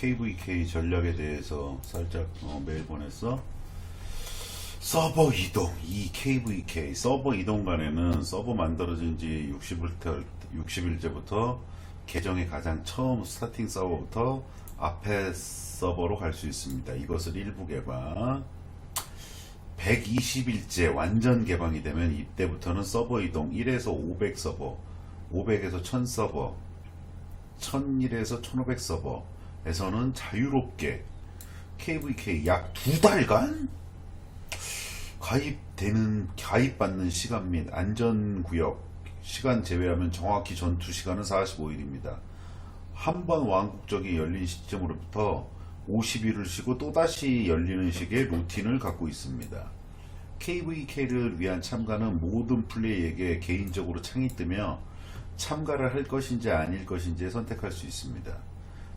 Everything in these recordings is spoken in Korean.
KVK 전략에 대해서 살짝 어, 메일 보냈어. 서버 이동, 이 KVK 서버 이동 간에는 서버 만들어진 지 60일, 60일째부터 계정의 가장 처음 스타팅 서버부터 앞에 서버로 갈 수 있습니다. 이것을 일부 개방. 120일째 완전 개방이 되면 이때부터는 서버 이동 1에서 500 서버, 500에서 1000 서버, 1001에서 1500 서버 에서는 자유롭게 KVK 약 두 달간 가입되는 가입받는 시간 및 안전구역 시간 제외하면 정확히 전투 시간은 45일입니다. 한 번 왕국적이 열린 시점으로부터 50일을 쉬고 또다시 열리는 식의 루틴을 갖고 있습니다. KVK를 위한 참가는 모든 플레이에게 개인적으로 창이 뜨며 참가를 할 것인지 아닐 것인지 선택할 수 있습니다.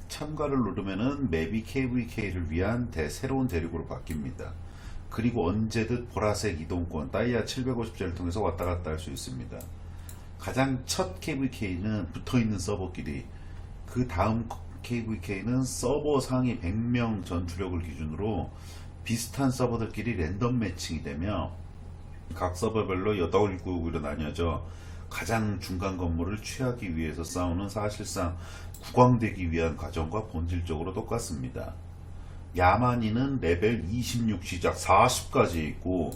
참가를 누르면은 맵이 KVK를 위한 대, 새로운 대륙으로 바뀝니다. 그리고 언제든 보라색 이동권 다이아 750짜리를 통해서 왔다 갔다 할 수 있습니다. 가장 첫 KVK는 붙어 있는 서버끼리 그 다음 KVK는 서버 상위 100명 전투력을 기준으로 비슷한 서버들끼리 랜덤 매칭이 되며 각 서버별로 8국으로 나뉘어져 가장 중간 건물을 취하기 위해서 싸우는 사실상 국왕되기 위한 과정과 본질적으로 똑같습니다. 야만인은 레벨 26 시작 40까지 있고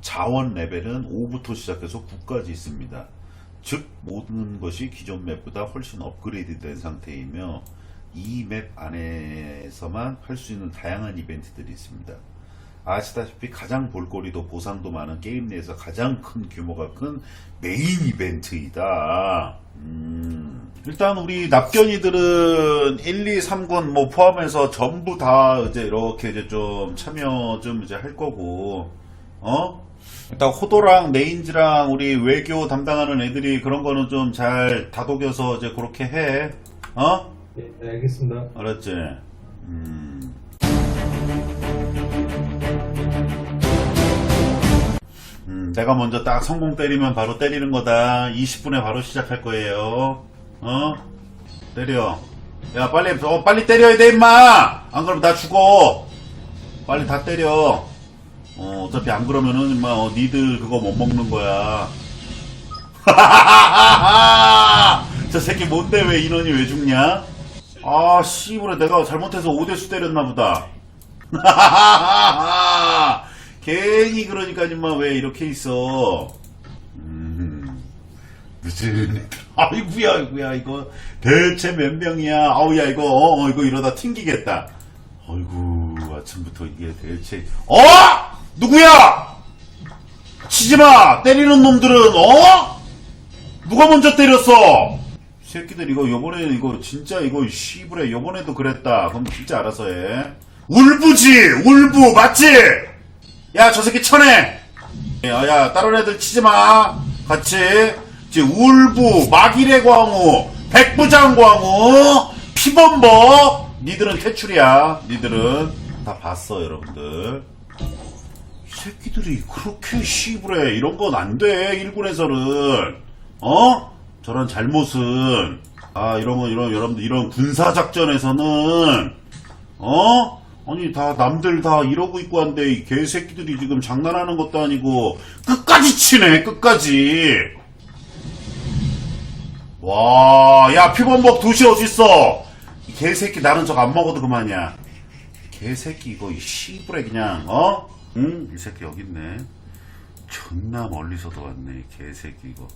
자원 레벨은 5부터 시작해서 9까지 있습니다. 즉 모든 것이 기존 맵보다 훨씬 업그레이드 된 상태이며 이 맵 안에서만 할 수 있는 다양한 이벤트들이 있습니다. 아시다시피 가장 볼거리도 보상도 많은 게임 내에서 가장 큰 규모가 큰 메인 이벤트이다. 음, 일단 우리 납견이들은 1, 2, 3군 뭐 포함해서 전부 다 이제 이렇게 이제 좀 참여 좀 이제 할 거고, 어? 일단 호도랑 레인지랑 우리 외교 담당하는 애들이 그런 거는 좀 잘 다독여서 이제 그렇게 해. 어? 네, 네, 알겠습니다. 알았지? 음. 내가 먼저 딱 성공 때리면 바로 때리는 거다. 20분에 바로 시작할 거예요. 어? 때려. 야, 빨리, 어, 빨리 때려야 돼, 임마! 안 그러면 나 죽어! 빨리 다 때려. 어, 어차피 안 그러면은, 임마, 어, 니들 그거 못 먹는 거야. 저 새끼 뭔데 왜 인원이 왜 죽냐? 아, 씨부래 내가 잘못해서 5대수 때렸나 보다. 괜히 그러니까 임마 왜 이렇게 있어? 음, 늦은. 아이구야, 아이구야, 이거 대체 몇 명이야? 아우야, 이거, 어, 어, 이거 이러다 튕기겠다. 아이고, 아침부터 이게 대체, 어? 누구야? 치지 마! 때리는 놈들은, 어? 누가 먼저 때렸어? 이 새끼들 이거 요번에 이거 진짜 이거 씨부래 요번에도 그랬다. 그럼 진짜 알아서 해. 울부지! 울부! 맞지? 야, 저 새끼 쳐내! 야, 야, 다른 애들 치지 마! 같이. 이제 울부, 마기레 광우, 백부장 광우, 피범버! 니들은 퇴출이야. 니들은. 다 봤어, 여러분들. 이 새끼들이 그렇게 씨부래. 이런 건 안 돼, 일본에서는. 어? 저런 잘못은. 아, 이런 거, 이런, 여러분들, 이런 군사작전에서는, 어? 아니, 다, 남들 다 이러고 있고 한데, 이 개새끼들이 지금 장난하는 것도 아니고, 끝까지 치네, 끝까지. 와, 야, 피범벅 도시 어딨어? 이 개새끼, 나는 저거 안 먹어도 그만이야. 개새끼, 이거, 이 씨부레, 그냥, 어? 응? 이 새끼 여기 있네. 존나 멀리서도 왔네, 이 개새끼, 이거.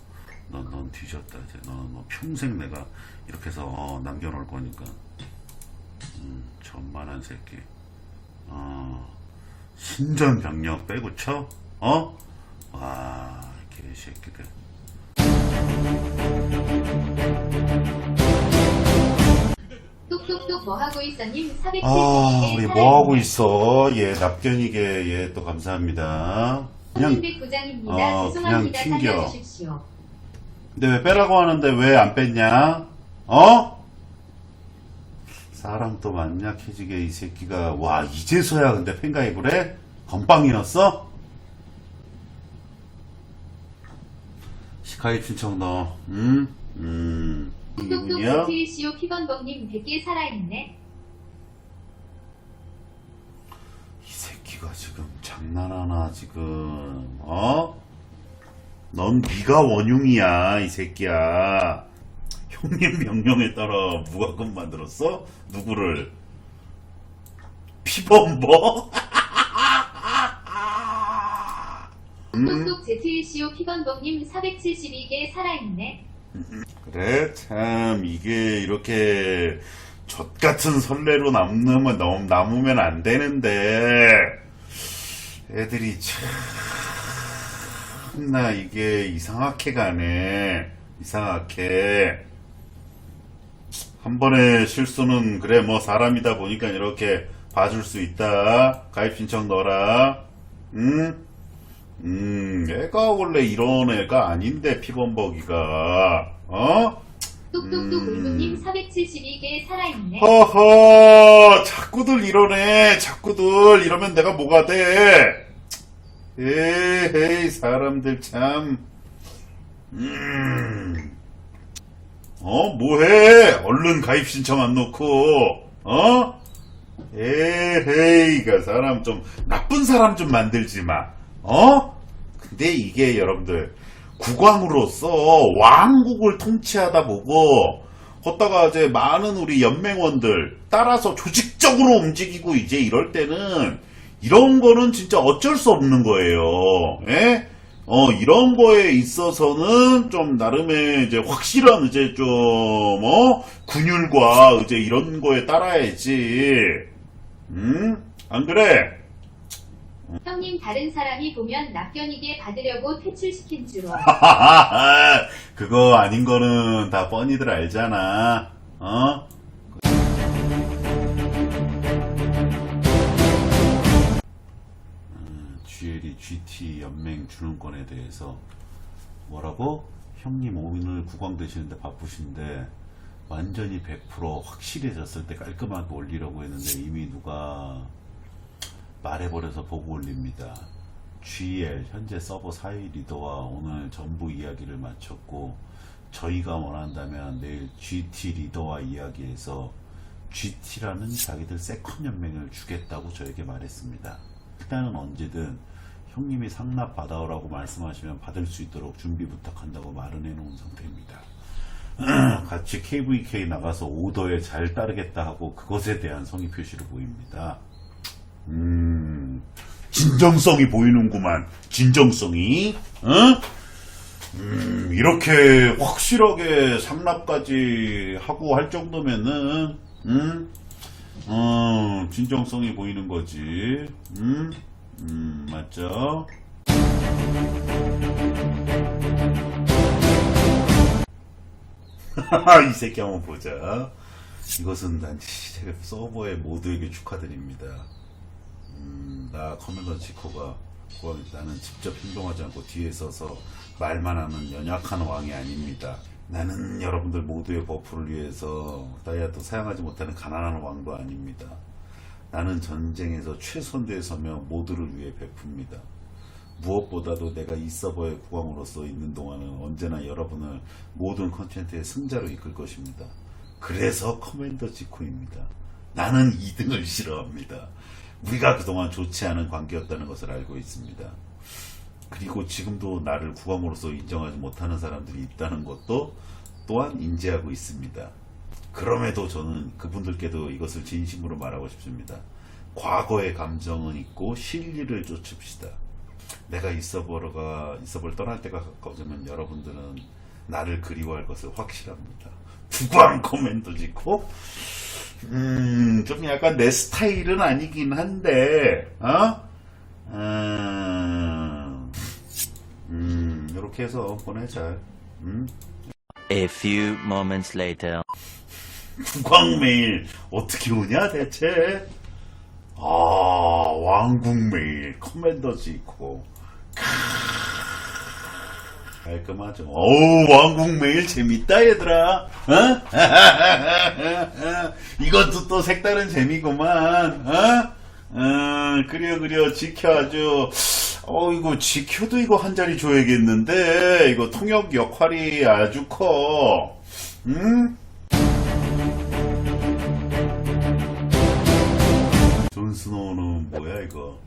넌, 넌 뒤졌다, 이제. 넌, 너 평생 내가 이렇게 해서, 어, 남겨놓을 거니까. 음, 천만한 새끼. 어, 신전 병력 빼고 쳐? 어? 와, 개새끼들. 똑똑똑 뭐하고 있어님 470개 아, 우리 뭐하고 있어? 예, 납견이게, 예, 또 감사합니다. 그냥, 부장입니다. 어, 그냥 죄송합니다. 튕겨. 살려주십시오. 근데 왜 빼라고 하는데 왜 안 뺐냐? 어? 사랑도 만약해지게 이 새끼가 와 이제서야 근데 팬가입을 해? 건빵이 났어? 시카이 춘청 넣어 음? 음 이분이요? 키번님 100개 살아있네. 이 새끼가 지금 장난하나 지금 어? 넌 네가 원흉이야 이 새끼야 형님 명령에 따라 무과금 만들었어? 누구를? 피범버? 똑똑 ZLCO 피건복님 472개 살아있네. 그래 참 이게 이렇게 젖 같은 설레로 남으면 남으면 안 되는데 애들이 참나 이게 이상하게 가네 이상하게 한 번의 실수는 그래 뭐 사람이다 보니까 이렇게 봐줄 수 있다 가입 신청 넣어라 응? 음, 애가 원래 이런 애가 아닌데, 피범벅이가. 어? 똑똑똑 음. 울부님 472개 살아있네. 허허, 자꾸들 이러네, 자꾸들. 이러면 내가 뭐가 돼? 에헤이, 사람들 참. 음. 어, 뭐해? 얼른 가입 신청 안 놓고, 어? 에헤이가 사람 좀, 나쁜 사람 좀 만들지 마. 어? 근데 이게 여러분들, 국왕으로서 왕국을 통치하다 보고, 걷다가 이제 많은 우리 연맹원들 따라서 조직적으로 움직이고 이제 이럴 때는 이런 거는 진짜 어쩔 수 없는 거예요. 예? 어, 이런 거에 있어서는 좀 나름의 이제 확실한 이제 좀, 어, 군율과 이제 이런 거에 따라야지. 음? 안 그래? 형님 다른 사람이 보면 납견이게 받으려고 퇴출시킨 줄. 그거 아닌 거는 다 뻔히들 알잖아. 어? 음, GL이 GT 연맹 주는권에 대해서 뭐라고? 형님 오늘 국왕 되시는데 바쁘신데 완전히 100% 확실해졌을 때 깔끔하게 올리려고 했는데 이미 누가 말해버려서 보고 올립니다. GL 현재 서버 사이 리더와 오늘 전부 이야기를 마쳤고 저희가 원한다면 내일 GT 리더와 이야기해서 GT라는 자기들 세컨 연맹을 주겠다고 저에게 말했습니다. 일단은 언제든 형님이 상납 받아오라고 말씀하시면 받을 수 있도록 준비 부탁한다고 말은 해놓은 상태입니다. 같이 KVK 나가서 오더에 잘 따르겠다 하고 그것에 대한 성의 표시를 보입니다. 음, 진정성이 보이는구만. 진정성이. 응? 음, 이렇게 확실하게 상납까지 하고 할 정도면은, 음, 어, 진정성이 보이는 거지. 음, 음, 맞죠? 이 새끼 한번 보자. 이것은 난 진짜 서버의 모두에게 축하드립니다. 음, 나 커맨더 지코가 뭐, 나는 직접 행동하지 않고 뒤에 서서 말만 하는 연약한 왕이 아닙니다. 나는 여러분들 모두의 버프를 위해서 다이아도 사용하지 못하는 가난한 왕도 아닙니다. 나는 전쟁에서 최선대에 서며 모두를 위해 베풉니다. 무엇보다도 내가 이 서버의 국왕으로서 있는 동안은 언제나 여러분을 모든 컨텐츠의 승자로 이끌 것입니다. 그래서 커맨더 지코입니다. 나는 2등을 싫어합니다. 우리가 그동안 좋지 않은 관계였다는 것을 알고 있습니다. 그리고 지금도 나를 국왕으로서 인정하지 못하는 사람들이 있다는 것도 또한 인지하고 있습니다. 그럼에도 저는 그분들께도 이것을 진심으로 말하고 싶습니다. 과거의 감정은 있고 실리를 쫓읍시다. 내가 이 서버를 떠날 때가 가까워지면 여러분들은 나를 그리워할 것을 확실합니다. 국왕 코멘도 짓고 음, 좀 약간 내 스타일은 아니긴 한데, 어? 음, 음, 이렇게 해서 보내자. 음? A few moments later. 국왕 메일 어떻게 오냐 대체? 아, 왕국 메일 커맨더지 있고. 깔끔하죠. 어우, 왕국 메일 재밌다, 얘들아. 어? 이것도 또 색다른 재미구만. 어? 어, 그려, 그려, 지켜 아주. 어, 이거 지켜도 이거 한 자리 줘야겠는데. 이거 통역 역할이 아주 커. 응? 존 스노우는 뭐야, 이거?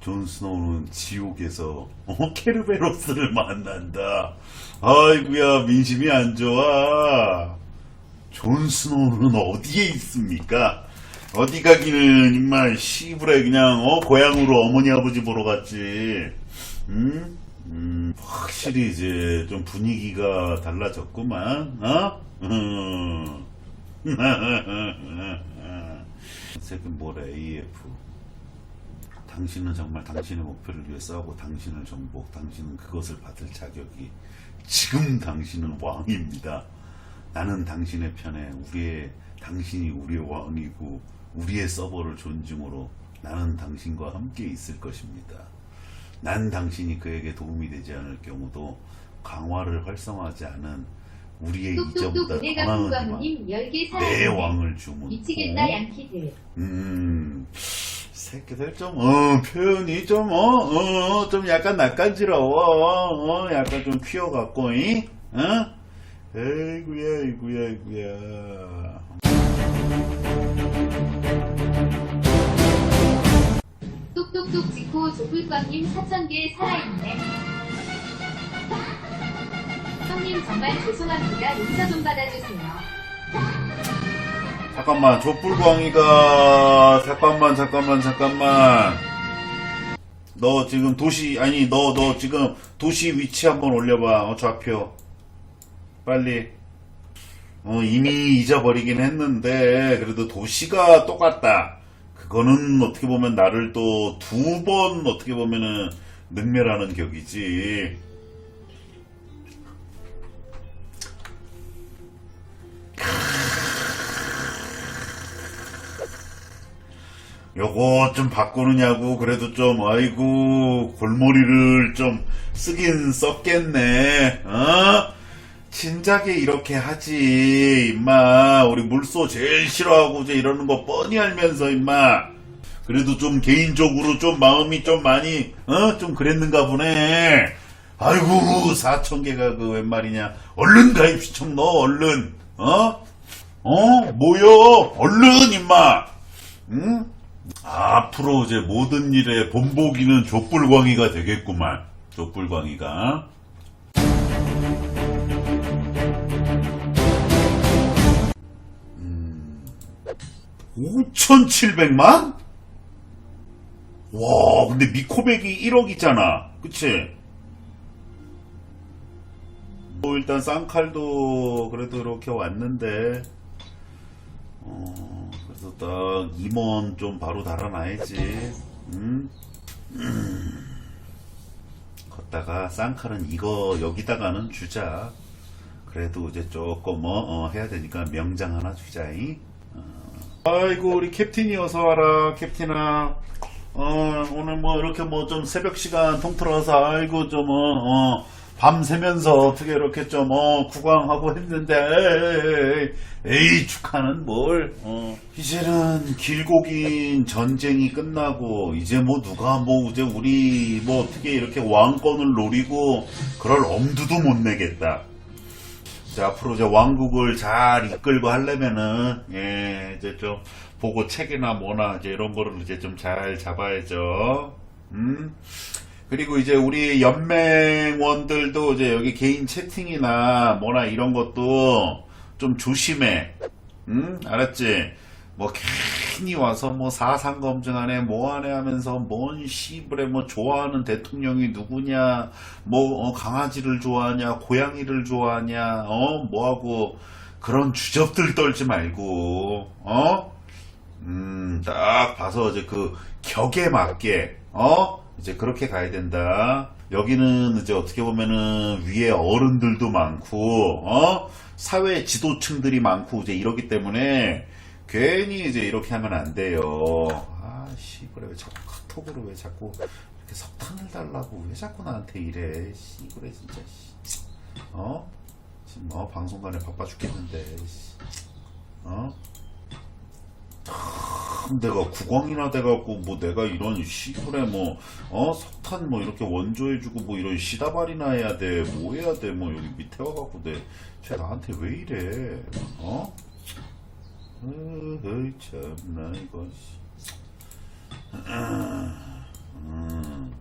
존 스노우는 지옥에서 어? 케르베로스를 만난다. 아이구야 민심이 안 좋아. 존 스노우는 어디에 있습니까? 어디 가기는 임마 시부레 그냥 어 고향으로 어머니 아버지 보러 갔지. 음? 음, 확실히 이제 좀 분위기가 달라졌구만. 어? 음. 새끼 뭐래 AF. 당신은 정말 당신의 목표를 위해 싸우고 당신을 정복, 당신은 그것을 받을 자격이 지금 당신은 왕입니다. 나는 당신의 편에 우리의 당신이 우리의 왕이고 우리의 서버를 존중으로 나는 당신과 함께 있을 것입니다. 난 당신이 그에게 도움이 되지 않을 경우도 강화를 활성화하지 않은 우리의 이전보다 10개 내. 왕을 주문. 미치겠다 양키들. 음, 새끼들 좀, 어, 표현이 좀, 어, 어, 좀 약간 낯간지러워. 어, 약간 좀 퀴어갖고, 이? 어? 에이구야, 에이구야, 에이구야. 조불광님 4,000개 살아있네. 형님 정말 죄송합니다. 용서 좀 받아주세요. 잠깐만, 족불광이가, 잠깐만, 잠깐만, 잠깐만. 너 지금 도시, 아니, 너, 너 지금 도시 위치 한번 올려봐. 어, 좌표. 빨리. 어, 이미 잊어버리긴 했는데, 그래도 도시가 똑같다. 그거는 어떻게 보면 나를 또 두 번 어떻게 보면은 능멸하는 격이지. 요거 좀 바꾸느냐고 그래도 좀 아이고 골머리를 좀 쓰긴 썼겠네 어? 진작에 이렇게 하지 임마 우리 물소 제일 싫어하고 이제 이러는 거 뻔히 알면서 임마 그래도 좀 개인적으로 좀 마음이 좀 많이 어? 좀 그랬는가 보네 아이고 4천 개가 그 웬 말이냐 얼른 가입 시청 넣어 얼른 어? 어? 뭐여 얼른 임마 응? 앞으로 이제 모든 일에 본보기는 족불광이가 되겠구만. 족불광이가. 5,700만? 와, 근데 미코백이 1억 있잖아. 그치? 뭐 일단 쌍칼도 그래도 이렇게 왔는데 어, 그래서 딱 임원 좀 바로 달아놔야지. 음? 음. 걷다가 쌍칼은 이거 여기다가는 주자. 그래도 이제 조금 뭐 어, 해야 되니까 명장 하나 주자이. 어. 아이고 우리 캡틴이 어서 와라 캡틴아. 어, 오늘 뭐 이렇게 뭐 좀 새벽 시간 통틀어서 아이고 좀 어, 어, 밤 새면서 어떻게 이렇게 좀 어, 구광하고 했는데 에이, 에이, 에이, 축하는 뭘 어. 이제는 길고 긴 전쟁이 끝나고 이제 뭐 누가 뭐 이제 우리 뭐 어떻게 이렇게 왕권을 노리고 그럴 엄두도 못 내겠다 이제 앞으로 이제 왕국을 잘 이끌고 하려면은 예 이제 좀 보고 책이나 뭐나 이제 이런 거를 이제 좀 잘 잡아야죠. 음 그리고 이제 우리 연맹원들도 이제 여기 개인 채팅이나 뭐나 이런 것도 좀 조심해. 응 알았지? 뭐 괜히 와서 뭐 사상 검증하네 뭐하네 하면서 뭔 씨부레 뭐 좋아하는 대통령이 누구냐 뭐 어, 강아지를 좋아하냐 고양이를 좋아하냐 어 뭐하고 그런 주접들 떨지 말고 어 음, 딱 봐서 이제 그 격에 맞게, 어? 이제 그렇게 가야 된다. 여기는 이제 어떻게 보면은 위에 어른들도 많고, 어? 사회 지도층들이 많고, 이제 이러기 때문에 괜히 이제 이렇게 하면 안 돼요. 아, 씨, 그래. 왜 자꾸 카톡으로 왜 자꾸 이렇게 석탄을 달라고 왜 자꾸 나한테 이래. 씨, 그래, 진짜. 씨. 어? 지금 어, 방송간에 바빠 죽겠는데. 씨. 어? 내가 국왕이나 돼갖고 뭐 내가 이런 시골에 뭐어 석탄 뭐 이렇게 원조해주고 뭐 이런 시다발이나 해야 돼 뭐 해야 돼 뭐 여기 밑에 와갖고 내쟤 나한테 왜 이래 어? 음, 어이 참나 이거 아, 음.